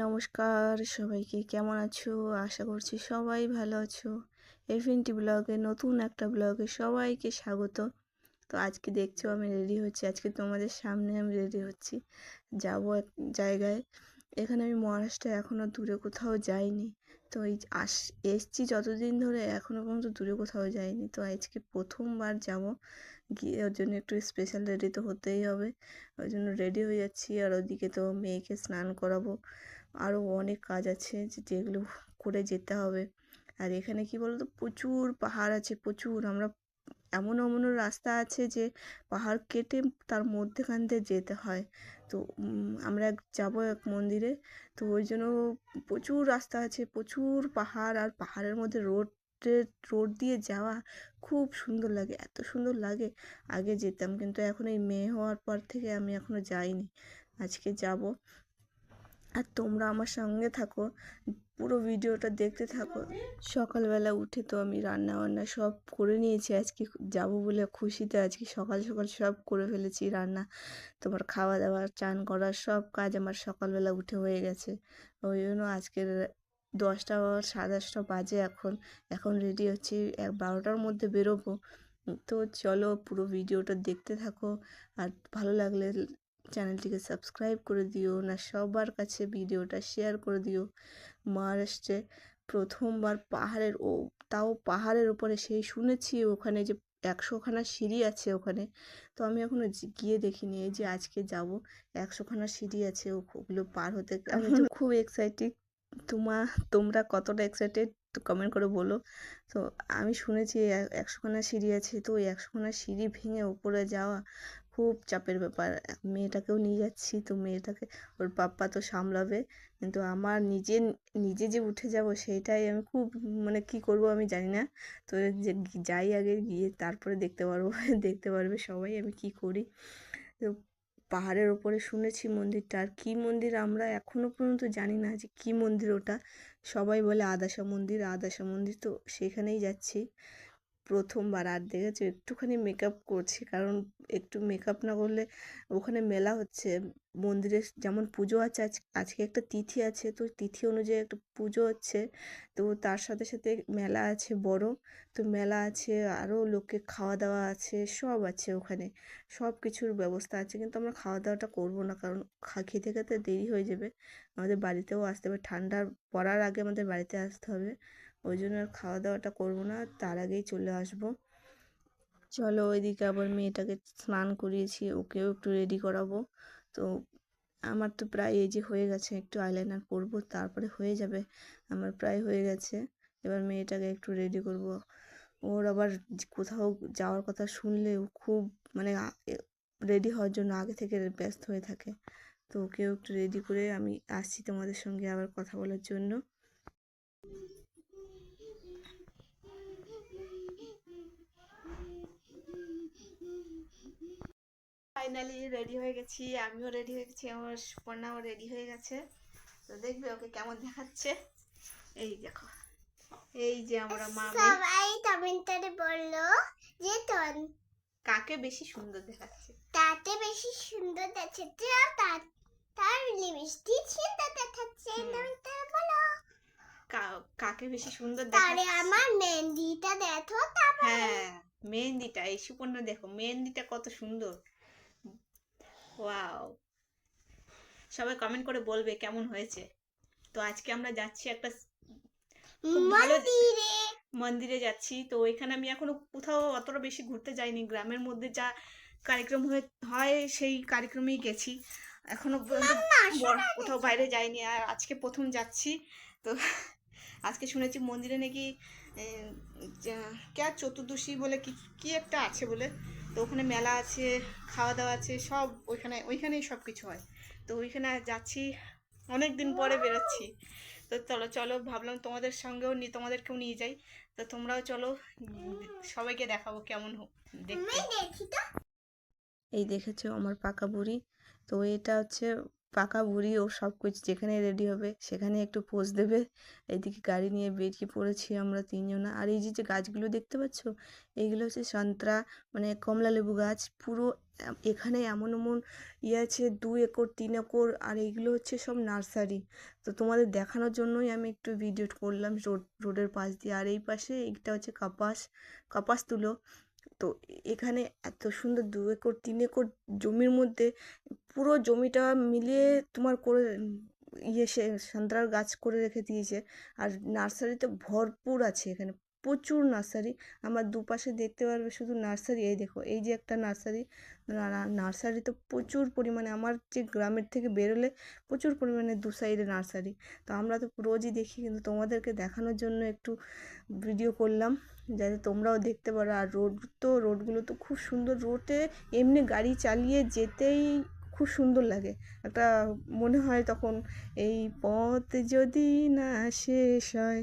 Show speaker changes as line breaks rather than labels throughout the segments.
নমস্কার সবাইকে, কেমন আছো? আশা করছি সবাই ভালো আছো। এফএনটি ব্লগে নতুন একটা ব্লগে সবাইকে স্বাগত। তো আজকে দেখছ আমি রেডি হচ্ছি। আজকে তোমাদের সামনে আমি রেডি হচ্ছি। যাব এক জায়গায়। এখানে আমি মহারাষ্ট্রে এখনও দূরে কোথাও যাইনি। তো এই আস, এসছি যতদিন ধরে এখনও পর্যন্ত দূরে কোথাও যাইনি। তো আজকে প্রথমবার যাব। গিয়ে ওর জন্য একটু স্পেশাল রেডি তো হতেই হবে। ওই জন্য রেডি হয়ে যাচ্ছি আর ওদিকে তো মেয়েকে স্নান করাবো। আরও অনেক কাজ আছে যেগুলো করে যেতে হবে। আর এখানে কি বলতো? প্রচুর পাহাড় আছে, প্রচুর। আমরা এমন এমনও রাস্তা আছে যে, পাহাড় কেটে তার মধ্যেখান দিয়ে যেতে হয়। তো আমরা যাব এক মন্দিরে। তো ওই জন্য প্রচুর রাস্তা আছে, প্রচুর পাহাড়। আর পাহাড়ের মধ্যে রোডের রোড দিয়ে যাওয়া খুব সুন্দর লাগে, এত সুন্দর লাগে। আগে যেতাম, কিন্তু এখন এই মেয়ে হওয়ার পর থেকে আমি এখনও যাইনি। আজকে যাব। আর তোমরা আমার সঙ্গে থাকো, পুরো ভিডিওটা দেখতে থাকো। সকালবেলা উঠে তো আমি রান্না বান্না সব করে নিয়েছি, আজকে যাব বলে খুশিতে আজকে সকাল সকাল সব করে ফেলেছি রান্না। তোমার খাওয়া দাওয়া চান করা সব কাজ আমার সকালবেলা উঠে হয়ে গেছে। ওই জন্য আজকের দশটা বা সাড়ে দশটা বাজে এখন। এখন রেডি হচ্ছি, এক বারোটার মধ্যে বেরোবো। তো চলো পুরো ভিডিওটা দেখতে থাকো। আর ভালো লাগলে চ্যানেলটিকে সাবস্ক্রাইব করে দিও না সবার কাছে ভিডিওটা শেয়ার করে দিও। মহারাষ্ট্রে প্রথমবার পাহাড়ের ও তাও পাহাড়ের উপরে সেই শুনেছি ওখানে যে একশোখানা সিঁড়ি আছে ওখানে। তো আমি এখনও যে- গিয়ে দেখিনি এই যে আজকে যাব একশোখানা সিঁড়ি আছে ওগুলো পার হতে আমি তো খুব এক্সাইটেড তোমা তোমরা কতটা এক্সাইটেড কমেন্ট করে বলো। তো আমি শুনেছি একশোখানা সিঁড়ি আছে তো ওই একশোখানা সিঁড়ি ভেঙে ওপরে যাওয়া খুব চাপের ব্যাপার। মেয়েটাকেও নিয়ে যাচ্ছি, তো মেয়েটাকে ওর পাপ্পা তো সামলাবে। কিন্তু আমার নিজে নিজে যে উঠে যাব সেইটাই আমি খুব মানে কি করব আমি জানি না। তো যে যাই আগে গিয়ে তারপরে দেখতে পারব, দেখতে পারবে সবাই আমি কি করি। তো পাহাড়ের ওপরে শুনেছি মন্দিরটা। আর কী মন্দির আমরা এখনও পর্যন্ত জানি না যে কী মন্দির ওটা। সবাই বলে আদাসা মন্দির আদাসা মন্দির তো সেখানেই যাচ্ছি। প্রথমবার আর দেখেছ, একটুখানি মেকআপ করছি। কারণ একটু মেকআপ না করলে ওখানে মেলা হচ্ছে। মন্দিরে যেমন পুজো আছে, আজ, আজকে একটা তিথি আছে, তো তিথি অনুযায়ী একটা পুজো হচ্ছে। তো তার সাথে সাথে মেলা আছে বড়, তো মেলা আছে, আরও লোকে খাওয়া দাওয়া আছে, সব আছে ওখানে। সব কিছুর ব্যবস্থা আছে, কিন্তু আমরা খাওয়া দাওয়াটা করব না। কারণ খেতে খেতে দেরি হয়ে যাবে। আমাদের বাড়িতেও আসতে হবে। ঠান্ডার পড়ার আগে আমাদের বাড়িতে আসতে হবে। ওই জন্য আর খাওয়া দাওয়াটা করব না, তার আগেই চলে আসব। চলো ওইদিকে আবার মেয়েটাকে স্নান করিয়েছি, ওকেও একটু রেডি করাবো। তো আমার তো প্রায় এই যে হয়ে গেছে, একটু আইলাইনার পরবো তারপরে হয়ে যাবে, আমার প্রায় হয়ে গেছে। এবার মেয়েটাকে একটু রেডি করব। ওর আবার কোথাও যাওয়ার কথা শুনলে ও খুব মানে রেডি হওয়ার জন্য আগে থেকে ব্যস্ত হয়ে থাকে। তো ওকেও একটু রেডি করে আমি আসছি তোমাদের সঙ্গে আবার কথা বলার জন্য। ফাইনালি রেডি হয়ে গেছি আমিও রেডি হয়ে গেছি আমার সুপর্ণাও রেডি হয়ে গেছে। তো দেখবে ওকে কেমন দেখাচ্ছে। এই দেখো এই যে আমরা মা
সবাই কমেন্টারে বলল যে তোর
কাকে বেশি সুন্দর দেখাচ্ছে?
তাতে বেশি সুন্দর দেখাচ্ছে আর তার তার লিপস্টিক সুন্দর দেখাচ্ছে। কমেন্টারে বলো।
কাকে বেশি সুন্দর
তারে
দেখাচ্ছে?
আমার মেহেন্দিটা দেখো তারপর
হ্যাঁ মেহেন্দিটা এই সুপর্ণা দেখো মেহেন্দিটা কত সুন্দর। ওয়াও সবাই কমেন্ট করে বলবে কেমন হয়েছে। তো আজকে আমরা যাচ্ছি একটা
মন্দিরে।
মন্দিরে যাচ্ছি। তো ওইখানে আমি এখনও কোথাও অতটা বেশি ঘুরতে যাইনি। গ্রামের মধ্যে যা কার্যক্রম হয় সেই কার্যক্রমেই গেছি। এখনও কোথাও বাইরে যাইনি। আর আজকে প্রথম যাচ্ছি। তো আজকে শুনেছি মন্দিরে নাকি কে চতুর্দশী বলে কি কি একটা আছে বলে। তো ওখানে মেলা আছে খাওয়া দাওয়া আছে সব ওইখানে ওইখানেই সব কিছু হয়। তো ওইখানে যাচ্ছি অনেক দিন পরে বেরোচ্ছি। তো চলো চলো ভাবলাম তোমাদের সঙ্গেও নিয়ে তোমাদেরকেও নিয়ে যাই। তো তোমরাও চলো সবাইকে দেখাবো কেমন হোক দেখতে।
দেখি
এই দেখেছ আমার পাকা বুড়ি। তো এটা হচ্ছে পাকা বুড়ি ও সব কিছু যেখানে রেডি হবে সেখানে একটু পোজ দেবে। এইদিকে গাড়ি নিয়ে বেরিয়ে পড়েছি আমরা তিনজনা। আর এই যে যে গাছগুলো দেখতে পাচ্ছ এইগুলো হচ্ছে সন্ত্রা মানে কমলা লেবু গাছ। পুরো এখানে এমন এমন ইয়ে আছে দু একর, তিন একর, আর এইগুলো হচ্ছে সব নার্সারি। তো তোমাদের দেখানোর জন্যই আমি একটু ভিডিও করলাম রোড, রোডের পাশ দিয়ে। আর এই পাশে এইটা হচ্ছে কাপাস কাপাস তুলো। তো এখানে এত সুন্দর দু একর, তিন একর জমির মধ্যে পুরো জমিটা মিলিয়ে তোমার করে ইয়ে সে সান্তরার গাছ করে রেখে দিয়েছে। আর নার্সারিতে ভরপুর আছে এখানে। প্রচুর নার্সারি। আমার দুপাশে দেখতে পারবে শুধু নার্সারি, এই দেখো, এই যে একটা নার্সারি। নার্সারি তো প্রচুর পরিমাণে, আমার যে গ্রামের থেকে বেরোলে প্রচুর পরিমাণে দু সাইডে নার্সারি। তো আমরা তো রোজই দেখি, কিন্তু তোমাদেরকে দেখানোর জন্য একটু ভিডিও করলাম, যাতে তোমরাও দেখতে পারো। আর রোড তো, রোডগুলো তো খুব সুন্দর, রোডে এমনি গাড়ি চালিয়ে যেতেই খুব সুন্দর লাগে। একটা মনে হয় তখন, এই পথ যদি না শেষ হয়,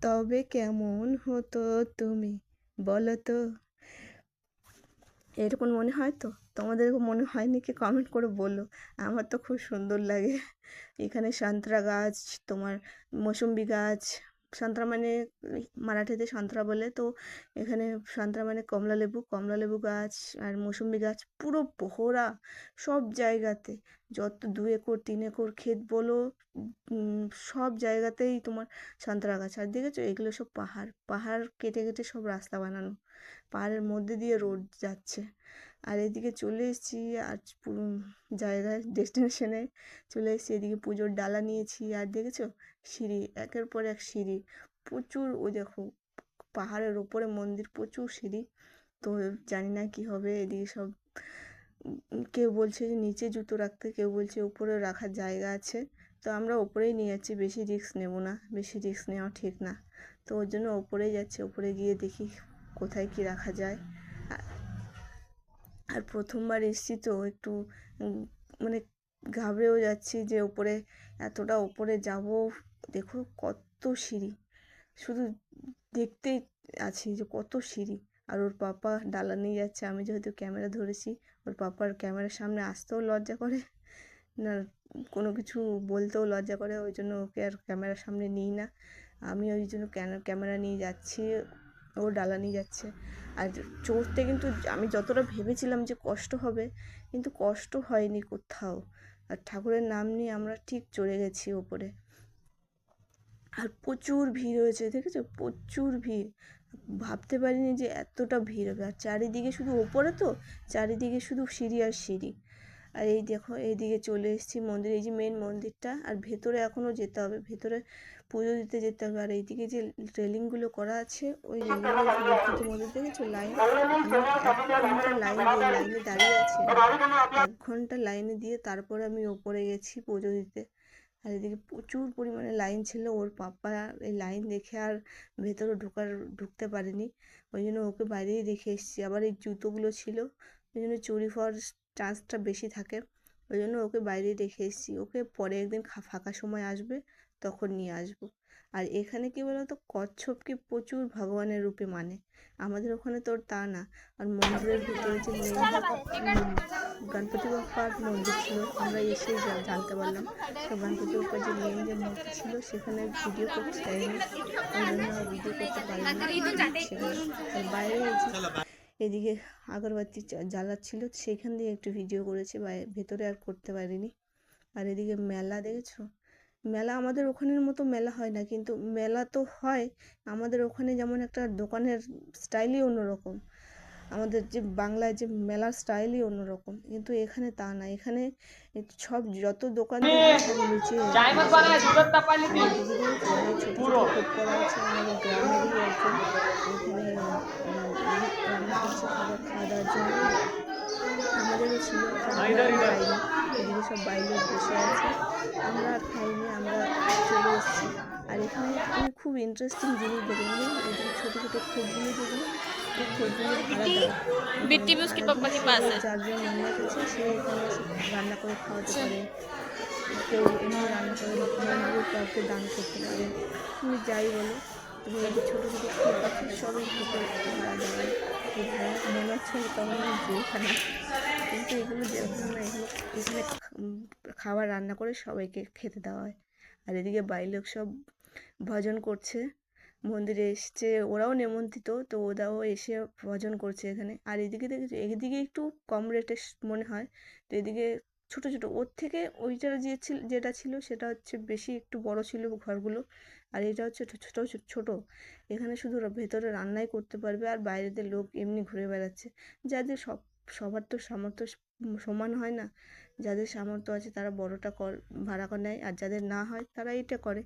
তবে কেমন হতো তুমি? বলো তো। এরকম মনে হয় তো? তোমাদের মনে হয় নাকি কমেন্ট করে বলো। আমার তো খুব সুন্দর লাগে। এখানে সান্তরা গাছ, তোমার মৌসুম্বি গাছ সান্ত্রা মানে মারাঠিতে সান্ত্রা বলে। তো এখানে সান্ত্রা মানে কমলা লেবু কমলা লেবু গাছ আর মৌসুম্বি গাছ পুরো পোহরা সব জায়গাতে। যত দু একর, তিন একর ক্ষেত বলো সব জায়গাতেই তোমার সান্ত্রা গাছ। আর দেখেছ, এগুলো সব পাহাড় পাহাড় কেটে কেটে সব রাস্তা বানানো। পাহাড়ের মধ্যে দিয়ে রোড যাচ্ছে। আর এদিকে চলে এসেছি, আর জায়গায় ডেস্টিনেশনে চলে এসেছি। এদিকে পুজোর ডালা নিয়েছি, আর দেখেছ? সিঁড়ি, একের পর এক সিঁড়ি। প্রচুর, ওই দেখো, পাহাড়ের ওপরে মন্দির, প্রচুর সিঁড়ি। তো জানি না কি হবে, এদিকে সব কেউ বলছে যে নিচে জুতো রাখতে, কেউ বলছে উপরে রাখার জায়গা আছে। তো আমরা ওপরেই নিয়ে যাচ্ছি, বেশি রিস্ক নেব না, বেশি রিস্ক নেওয়া ঠিক না। তো ওর জন্য ওপরেই যাচ্ছি, ওপরে গিয়ে দেখি কোথায় কি রাখা যায়। আর প্রথমবার এসেছি তো একটু মানে ঘাবড়েও যাচ্ছি যে ওপরে এতটা ওপরে যাব, দেখো কত সিঁড়ি। শুধু দেখতেই আছি যে কত সিঁড়ি। আর ওর পাপা ডালা নিয়ে যাচ্ছে, আমি যেহেতু ক্যামেরা ধরেছি, ওর পাপার ক্যামেরার সামনে আসতেও লজ্জা করে। না, কোনো কিছু বলতেও লজ্জা করে, ওই জন্য ওকে আর ক্যামেরার সামনে নিই না। আমি ওই জন্য ক্যামেরা নিয়ে যাচ্ছি, ও ডালা নিয়ে যাচ্ছে। আর চড়তে কিন্তু আমি যতটা ভেবেছিলাম যে কষ্ট হবে, কিন্তু কষ্ট হয়নি কোথাও। আর ঠাকুরের নাম নিয়ে আমরা ঠিক চড়ে গেছি ওপরে। আর প্রচুর ভিড় হয়েছে, দেখেছ? প্রচুর ভিড়। ভাবতে পারিনি যে এতটা ভিড় হবে। আর চারিদিকে শুধু ওপরে তো, চারিদিকে শুধু সিঁড়ি আর সিঁড়ি। আর এই দেখো, এইদিকে চলে এসেছি মন্দির। এই যে মেন মন্দিরটা, আর ভেতরে এখনও যেতে হবে। ভেতরে পুজো দিতে যেতে হবে। আর এইদিকে যে রেলিংগুলো করা আছে, ওই মধ্যে দেখেছ লাইন লাইন দিয়ে লাইনে দাঁড়িয়ে আছে এক ঘণ্টা লাইনে দিয়ে তারপরে আমি ওপরে গেছি পুজো দিতে। আর এদিকে প্রচুর পরিমাণে লাইন ছিল। ওর পাপা এই লাইন দেখে আর ভেতরে ঢোকার, ঢুকতে পারেনি। ওই জন্য ওকে বাইরেই রেখে এসেছি। আবার এই জুতোগুলো ছিল। ওই জন্য চুরি হওয়ার চান্সটা বেশি থাকে। ওই জন্য ওকে বাইরে রেখে এসেছি। ওকে পরে একদিন ফাঁকা সময় আসবে তখন নিয়ে আসব। আর এখানে কি বলতো কচ্ছপকে প্রচুর ভগবানের রূপে মানে। আমাদের ওখানে তো আর তা না। আর মন্দিরের ভিতরে যে গণপতি বাপ্পার মন্দির ছিল আমরা এসে জানতে পারলাম। তো গণপতি বাপ্পার যে মেন যে মূর্তি ছিল সেখানে ভিডিও করতে চাইনি। ওই জন্য ভিডিও করতে পারিনি সেখানে বাইরে এদিকে আগরবাতি জ্বা- জ্বালাচ্ছিল, সেখান দিয়ে একটু ভিডিও করেছি, বা ভেতরে আর করতে পারিনি। আর এদিকে মেলা দেখেছ? মেলা আমাদের ওখানের মতো মেলা হয় না, কিন্তু মেলা তো হয়, আমাদের ওখানে যেমন একটা দোকানের স্টাইলই অন্যরকম। আমাদের যে বাংলায় যে মেলার স্টাইলই অন্যরকম কিন্তু এখানে তা না। এখানে সব যত দোকান দেখবে সব নিচে ছোট ছোট করা আছে আমাদের গ্রামেরই একজন। এখানে রান্না করছে খাবার খাওয়া দাওয়ার জন্য। আমাদেরও ছিল এদিকে সব বাইরে বসে আছে। আমরা খাইনি আমরা চলে এসেছি। আর এখানে আমি খুব ইন্টারেস্টিং জিনিস দেখলাম। ছোটো ছোটো খুবগুলো দেখলাম রান্না রান্না করে দান করতে পারে। যাই বলো ছোট ছোটো ছোটো সবই মনে হচ্ছে জেলখানা কিন্তু এগুলো জেলখানা এগুলো এখানে খাবার রান্না করে সবাইকে খেতে দেওয়া হয়। আর এদিকে বাড়ির লোক সব ভজন করছে, মন্দিরে এসছে, ওরাও নেমন্ত্রিত তো ওরাও এসে ভজন করছে এখানে। আর এদিকে দেখেছি এদিকে একটু কম রেটে মনে হয়, তো এদিকে ছোট, ছোটো। ওর থেকে ওইটা যে ছিল যেটা ছিল সেটা হচ্ছে বেশি একটু বড় ছিল ঘরগুলো। আর এটা হচ্ছে ছোট, ছোটো এখানে শুধু ভেতরে রান্নাই করতে পারবে আর বাইরেতে লোক এমনি ঘুরে বেড়াচ্ছে। যাদের সব, সবার তো সামর্থ্য সমান হয় না। যাদের সামর্থ্য আছে তারা বড়টা কর, ভাড়া করে নেয়। আর যাদের না হয় তারা এটা করে।